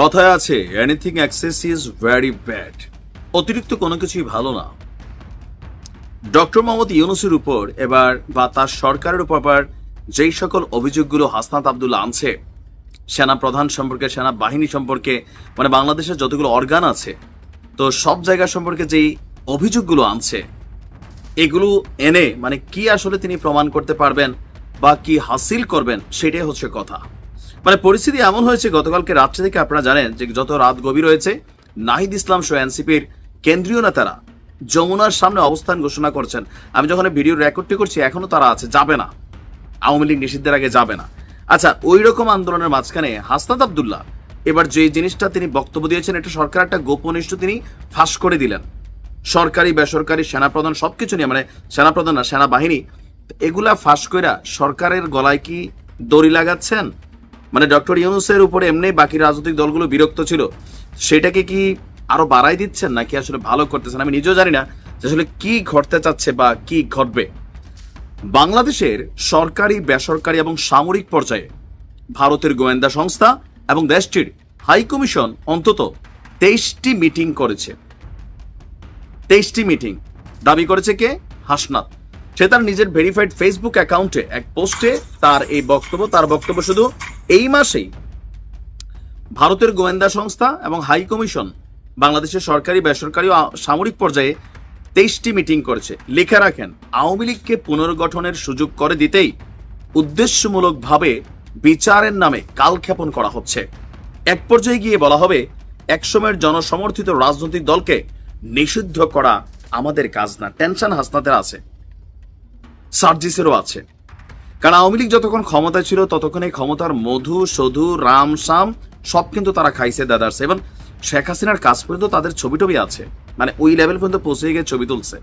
কথায় আছে anything excess is very bad অতিরিক্ত কোনো কিছুই ভালো না। ডক্টর মোহাম্মদ ইউনুসের উপর এবার বা তার সরকারের উপর আবার যেই সকল অভিযোগগুলো হাসনাত আবদুল্লাহ আনছে, সেনা প্রধান সম্পর্কে, সেনা বাহিনী সম্পর্কে মানে বাংলাদেশের যতগুলো অর্গান আছে, তো সব জায়গা সম্পর্কে যেই অভিযোগগুলো আনছে, এগুলো এনে মানে কি আসলে তিনি প্রমাণ করতে পারবেন বা কি হাসিল করবেন, সেটাই হচ্ছে কথা। মানে পরিস্থিতি এমন হয়েছে, গতকালকে রাত্রে থেকে আপনারা জানেন যে যত রাত গভীর হয়েছে, নাহিদ ইসলাম সহ এনসিপির কেন্দ্রীয় নেতারা যমুনার সামনে অবস্থান ঘোষণা করছেন। আমি যখন ভিডিও রেকর্ডটি করছি, এখনও তারা আছে, যাবে না। আওয়ামী লীগ নিষিদ্ধের আগে যাবে না। আচ্ছা ওই রকম আন্দোলনের মাঝখানে হাসনাত আবদুল্লাহ, এবার যে জিনিসটা তিনি বক্তব্য দিয়েছেন, এটা সরকার একটা গোপন ইস্যু তিনি ফাঁস করে দিলেন। সরকারি, বেসরকারি, সেনাপ্রধান, সবকিছু নিয়ে মানে সেনাপ্রধান না, সেনাবাহিনী, এগুলা ফাঁস কইরা সরকারের গলায় কি দড়ি লাগাচ্ছেন? মানে ডক্টর ইউনুসের উপরে এমনি বাকি রাজনৈতিক দলগুলো বিরক্ত ছিল, সেটাকে কি আরও বাড়াই দিচ্ছেন নাকি আসলে ভালো করতেছেন? আমি নিজেও জানি না যে আসলে কি ঘটতে চাচ্ছে বা কি ঘটবে। বাংলাদেশের সরকারি, বেসরকারি এবং সামরিক পর্যায়ে ভারতের গোয়েন্দা সংস্থা এবং দেশটির হাই কমিশন অন্তত তেইশটি মিটিং করেছে। তেইশটি মিটিং। দাবি করেছে কে? হাসনাত। সে তার নিজের ভেরিফাইড ফেসবুক অ্যাকাউন্টে এক পোস্টে তার এই বক্তব্য, তার বক্তব্য শুধু এই মাসেই ভারতের গোয়েন্দা সংস্থা এবং হাই কমিশন বাংলাদেশের সরকারি, বেসরকারি সামরিক পর্যায়ে তেইশটি মিটিং করেছে। লেখা রাখেন, আওয়ামী লীগকে পুনর্গঠনের সুযোগ করে দিতেই উদ্দেশ্যমূলকভাবে বিচারের নামে কালক্ষেপণ করা হচ্ছে। এক পর্যায়ে গিয়ে বলা হবে, একসময়ের জনসমর্থিত রাজনৈতিক দলকে নিষিদ্ধ করা আমাদের কাজ না। টেনশন হাসনাতের আছে, সার্জিসেরও আছে। কারণ আওয়ামী লীগ যতক্ষণ ক্ষমতায় ছিল, ততক্ষণ এই ক্ষমতার মধু, সধু, রাম, শাম সব কিন্তু তারা খাইছে দাদারছে এবং শেখ হাসিনার কাজ পর্যন্ত তাদের ছবি টবি আছে। মানে ওই লেভেল পর্যন্ত পৌঁছে গিয়ে ছবি তুলছে।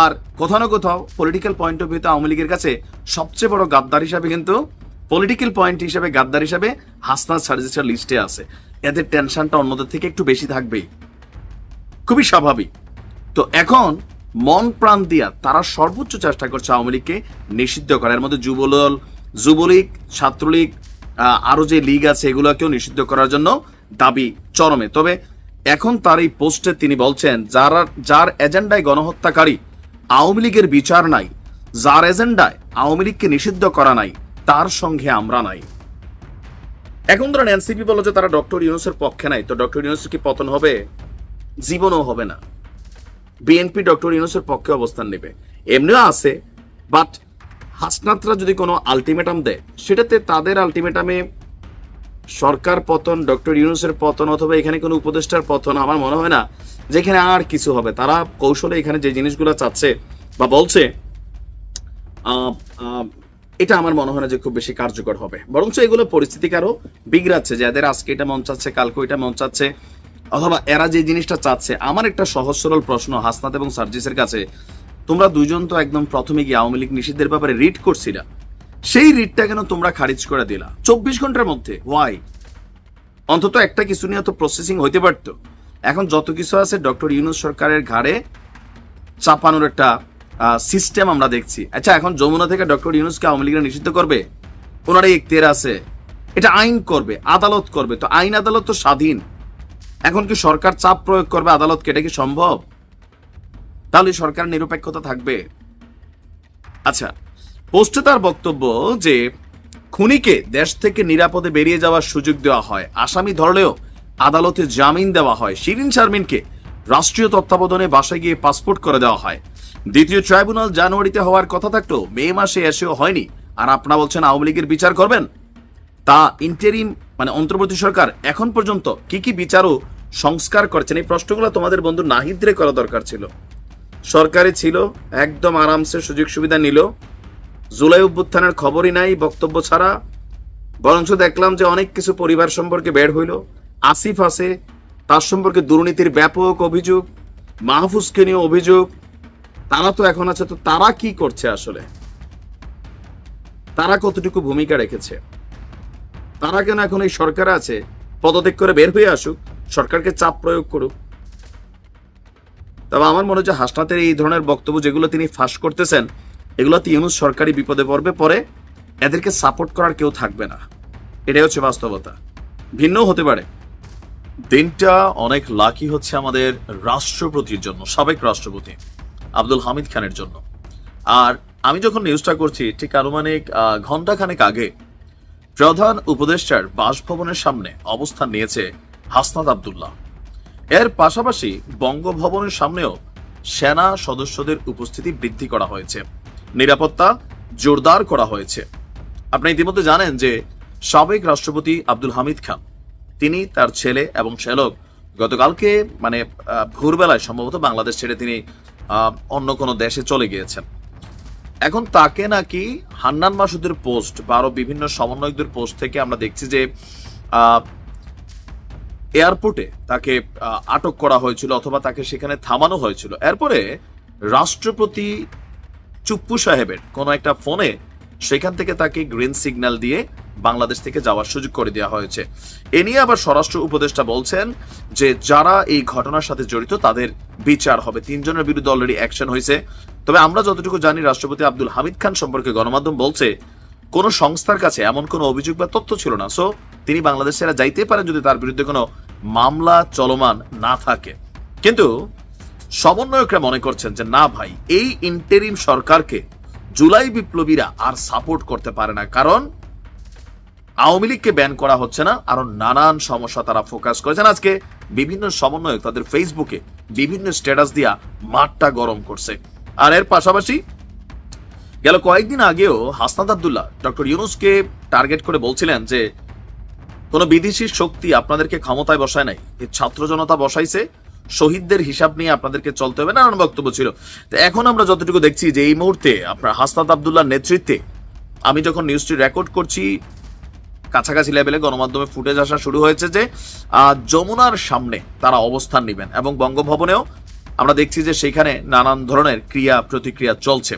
আর কোথাও না কোথাও পলিটিক্যাল পয়েন্ট অফ ভিউতে আওয়ামী লীগের কাছে সবচেয়ে বড় গাদ্দার হিসাবে কিন্তু পলিটিক্যাল পয়েন্ট হিসাবে, গাদ্দার হিসাবে হাসনাত সার্জিসের লিস্টে আছে। এদের টেনশনটা অন্যদের থেকে একটু বেশি থাকবেই। খুবই স্বাভাবিক। তো এখন মন প্রাণ দিয়া তারা সর্বোচ্চ চেষ্টা করছে আওয়ামী লীগকে নিষিদ্ধ করার। মধ্যে যুবদল যুবলীগ ছাত্রলীগ আহ, আরও যে লীগ আছে এগুলোকেও নিষিদ্ধ করার জন্য দাবি চরমে। তবে এখন তার এই পোস্টে তিনি বলছেন যারা যার এজেন্ডায় গণহত্যাকারী আওয়ামী লীগের বিচার নাই যার এজেন্ডায় আওয়ামী লীগকে নিষিদ্ধ করা নাই তার সঙ্গে আমরা নাই। এখন ধরেন এনসিপি বলো যে তারা ডক্টর ইউনুসের পক্ষে নাই তো ডক্টর ইউনুসের কি পতন হবে? জীবনও হবে না। বিএনপি ডক্টর ইউনুসের পক্ষে অবস্থান নেবে। এমনিও আছে বাট হাসনাতরা যদি কোনো আলটিমেটাম দেয়, সেটাতে তাদের আলটিমেটামে সরকার পতন ডক্টর ইউনুসের পতন অথবা এখানে কোনো উপদেষ্টার পতন আমার মনে হয় না যে এখানে আর কিছু হবে। তারা কৌশলে এখানে যে জিনিসগুলো চাচ্ছে বা বলছে এটা আমার মনে হয় না যে খুব বেশি কার্যকর হবে। বরঞ্চ এগুলো পরিস্থিতিকে আরও বিগড়াচ্ছে, যাদের আজকে এটা মন চাচ্ছে কালকে ওইটা মন চাচ্ছে অথবা এরা যে জিনিসটা চাচ্ছে, আমার একটা সহজ সরল প্রশ্ন হাসনাত এবং সার্জিসের কাছে, তোমরা দুজন তো একদম প্রথমে গিয়ে আওয়ামী লীগ নিষিদ্ধের ব্যাপারে রিড করছিলা। সেই রিটটা কেন তোমরা খারিজ করে দিলা? চব্বিশ ঘণ্টার মধ্যে। ওয়াই অন্তত একটা কিছু নিয়ে তো প্রসেসিং হইতে পারতো। এখন যত কিছু আছে, ডক্টর ইউনুস সরকারের ঘাড়ে চাপানোর একটা সিস্টেম আমরা দেখছি। আচ্ছা এখন যমুনা থেকে ডক্টর ইউনুসকে আওয়ামী লীগরা নিষিদ্ধ করবে? ওনার তের আছে। এটা আইন করবে, আদালত করবে। তো আইন আদালত তো স্বাধীন। এখন কি সরকার চাপ প্রয়োগ করবে আদালতকে? এটা কি সম্ভব? তাহলে সরকার নিরপেক্ষতা থাকবে। আচ্ছা পোস্টে তার বক্তব্য যে খুনিকে দেশ থেকে নিরাপদে বেরিয়ে যাওয়ার সুযোগ দেওয়া হয়। আসামি ধরলেও আদালতে জামিন দেওয়া হয়। শিরিন শারমিনকে রাষ্ট্রীয় তত্ত্বাবধানে বাসায় গিয়ে পাসপোর্ট করে দেওয়া হয়। দ্বিতীয় ট্রাইব্যুনাল জানুয়ারিতে হওয়ার কথা থাকলেও মে মাসে এসেও হয়নি। আর আপনারা বলছেন আওয়ামী লীগের বিচার করবেন? তা ইন্টারিম মানে অন্তর্বর্তী সরকার এখন পর্যন্ত কি কি বিচার ও সংস্কার করছেন। এই প্রশ্নগুলো তোমাদের বন্ধু নাহিদরে করা দরকার ছিল। সরকারি ছিল, একদম আরামসে সুযোগ সুবিধা নিল। জুলাই অভ্যুত্থানের খবরই নাই, বক্তব্য ছাড়া। বরঞ্চ দেখলাম যে অনেক কিছু পরিবার সম্পর্কে বের হইল। আসিফ আছে, তার সম্পর্কে দুর্নীতির ব্যাপক অভিযোগ, মাহফুজকে নিয়ে অভিযোগ। তারা তো এখন আছে, তো তারা কি করছে আসলে? তারা কতটুকু ভূমিকা রেখেছে? তারা কেন এখন এই সরকার আছে? পদত্যাগ করে বের হয়ে আসুক। সরকারকে চাপ প্রয়োগ করুক। তবে আমার মনে হচ্ছে হাসনাতের এই ধরনের বক্তব্য যেগুলো তিনি ফাঁস করতেছেন, এগুলোতে ইউনুস সরকারি বিপদে পড়বে, পরে এদেরকে সাপোর্ট করার কেউ থাকবে না। এটাই হচ্ছে বাস্তবতা। ভিন্নও হতে পারে। দিনটা অনেক লাকি হচ্ছে আমাদের রাষ্ট্রপতির জন্য, সাবেক রাষ্ট্রপতি আব্দুল হামিদ খানের জন্য। আর আমি যখন নিউজটা করছি, ঠিক আনুমানিক ঘন্টাখানেক আগে প্রধান উপদেষ্টার বাসভবনের সামনে অবস্থান নিয়েছে হাসনাত আবদুল্লাহ। এর পাশাপাশি বঙ্গভবনের সামনেও সেনা সদস্যদের উপস্থিতি বৃদ্ধি করা হয়েছে। নিরাপত্তা জোরদার করা হয়েছে। আপনি ইতিমধ্যে জানেন যে সাবেক রাষ্ট্রপতি আব্দুল হামিদ খান, তিনি তার ছেলে এবং শ্যালক গতকালকে মানে ভোরবেলায় সম্ভবত বাংলাদেশ ছেড়ে তিনি অন্য কোনো দেশে চলে গিয়েছেন। এখন তাকে নাকি হান্নান মাসুদের পোস্ট বা আরও বিভিন্ন সমন্বয়কদের পোস্ট থেকে আমরা দেখছি যে এয়ারপোর্টে তাকে আটক করা হয়েছিল অথবা তাকে সেখানে থামানো হয়েছিল। এরপরে রাষ্ট্রপতি চুপ্পু সাহেবের কোনো একটা ফোনে সেখান থেকে তাকে গ্রিন সিগন্যাল দিয়ে বাংলাদেশ থেকে যাওয়ার সুযোগ করে দেওয়া হয়েছে। এ নিয়ে আবার স্বরাষ্ট্র উপদেষ্টা বলছেন যে, যারা এই ঘটনার সাথে জড়িত তাদের বিচার হবে। তিনজনের বিরুদ্ধে অলরেডি অ্যাকশন হয়েছে। তবে আমরা যতটুকু জানি, রাষ্ট্রপতি আব্দুল হামিদ খান সম্পর্কে গণমাধ্যম বলছে, কোনো সংস্থার কাছে এমন কোনো অভিযোগ বা তথ্য ছিল না। সো তিনি বাংলাদেশ ছেড়ে যাইতে পারেন যদি তার বিরুদ্ধে কোনো মামলা চলমান না থাকে। কিন্তু সমন্বয়করা মনে করছেন যে, না ভাই, এই ইন্টেরিম সরকারকে জুলাই বিপ্লবীরা আর সাপোর্ট করতে পারে না। কারণ আওয়ামী লীগকে ব্যান করা হচ্ছে না, আরও নানান সমস্যা তারা ফোকাস করেছেন। আজকে বিভিন্ন সমন্বয়ক তাদের ফেসবুকে বিভিন্ন স্ট্যাটাস দিয়া মাঠটা গরম করছে। আর এর পাশাপাশি গেল কয়েকদিন আগেও হাসনাত আবদুল্লাহ ডক্টর ইউনুসকে টার্গেট করে বলছিলেন যে কোনো বিদেশি শক্তি আপনাদেরকে ক্ষমতায় বসায় নাই। ছাত্র জনতা বসাইছে, শহীদদের হিসাব নিয়ে আপনাদেরকে চলতে হবে, নানান বক্তব্য ছিল। তো এখন আমরা যতটুকু দেখছি যে এই মুহূর্তে আপনার হাসনাত আবদুল্লাহ নেতৃত্বে আমি যখন নিউজটি রেকর্ড করছি, কাছাকাছি লেভেলে গণমাধ্যমে ফুটেজ আসা শুরু হয়েছে যে যমুনার সামনে তারা অবস্থান নেবেন এবং বঙ্গভবনেও আমরা দেখছি যে সেখানে নানান ধরনের ক্রিয়া প্রতিক্রিয়া চলছে।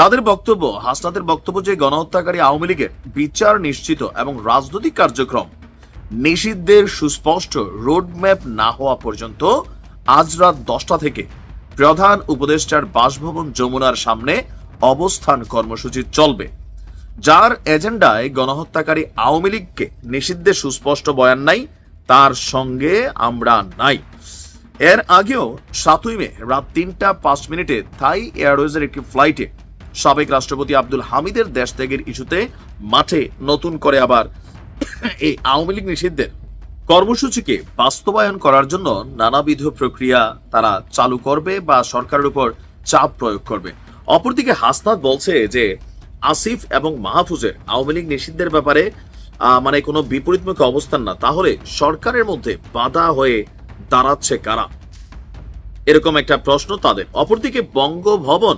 তাদের বক্তব্য, হাসনাতের বক্তব্য যে গণহত্যাকারী আওয়ামী লীগের বিচার নিশ্চিত এবং রাজনৈতিক কার্যক্রম নিষিদ্ধের সুস্পষ্ট রোডম্যাপ না হওয়া পর্যন্ত আজ রাত দশটা থেকে প্রধান উপদেষ্টার বাসভবন যমুনার সামনে অবস্থান কর্মসূচি চলবে, যার এজেন্ডায় গণহত্যাকারী আওয়ামী লীগকে নিষিদ্ধের সুস্পষ্ট বয়ান নাই, তার সঙ্গে আমরা নাই। এর আগেও সাতই মে রাত তিনটা পাঁচ মিনিটে থাই এয়ারওয়েজের একটি ফ্লাইটে সাবেক রাষ্ট্রপতি আব্দুল হামিদের দেশ ত্যাগের ইস্যুতে মাঠে নতুন করে আবার এই আওয়ামী লীগ নিষিদ্ধের কর্মসূচিকে বাস্তবায়ন করার জন্য নানাবিধ প্রক্রিয়া তারা চালু করবে বা সরকারের উপর চাপ প্রয়োগ করবে। অপরদিকে হাসনাত বলছে যে, আসিফ এবং মাহফুজের আওয়ামী লীগ নিষিদ্ধের ব্যাপারে মানে কোনো বিপরীতমুখী অবস্থান না। তাহলে সরকারের মধ্যে বাধা হয়ে দাঁড়াচ্ছে কারা? এরকম একটা প্রশ্ন তাদের। অপরদিকে বঙ্গভবন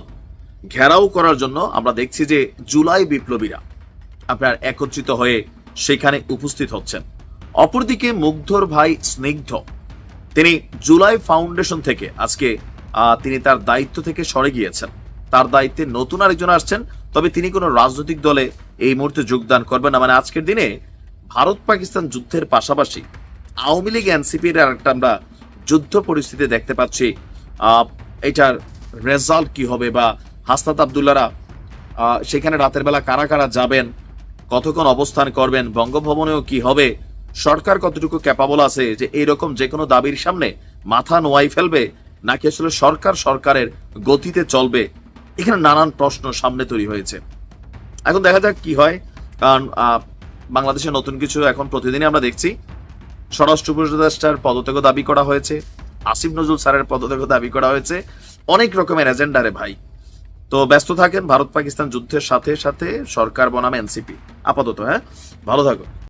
ঘেরাও করার জন্য আমরা দেখছি যে জুলাই বিপ্লবীরা আপনার একত্রিত হয়ে সেখানে উপস্থিত হচ্ছেন। অপরদিকে মুগ্ধর ভাই স্নিগ্ধ, তিনি জুলাই ফাউন্ডেশন থেকে আজকে তিনি তার দায়িত্ব থেকে সরে গিয়েছেন। তার দায়িত্বে নতুন আরেকজন আসছেন, তবে তিনি কোনো রাজনৈতিক দলে এই মুহূর্তে যোগদান করবেন না। মানে আজকের দিনে ভারত পাকিস্তান যুদ্ধের পাশাপাশি আওয়ামী লীগ, এনসিপির একটা আমরা যুদ্ধ পরিস্থিতি দেখতে পাচ্ছি। এটার রেজাল্ট কি হবে বা হাসনাত আবদুল্লারা সেখানে রাতের বেলা কারা কারা যাবেন, কতক্ষণ অবস্থান করবেন, বঙ্গভবনেও কি হবে, সরকার কতটুকু ক্যাপাবল আছে যে এইরকম যে কোনো দাবির সামনে মাথা নোয়াই ফেলবে, নাকি আসলে সরকার সরকারের গতিতে চলবে? এখানে নানান প্রশ্ন সামনে তৈরি হয়েছে। এখন দেখা যাক কি হয়, কারণ বাংলাদেশে নতুন কিছু এখন প্রতিদিনই আমরা দেখছি। স্বরাষ্ট্র উপদেষ্টার পদত্যাগ দাবি করা হয়েছে, আসিফ নজরুল স্যারের পদত্যাগ দাবি করা হয়েছে। অনেক রকমের এজেন্ডারে ভাই। তো ব্যস্ত থাকেন ভারত পাকিস্তান যুদ্ধের সাথে সাথে সরকার বনাম এনসিপি। আপাতত হ্যাঁ? ভালো থাকো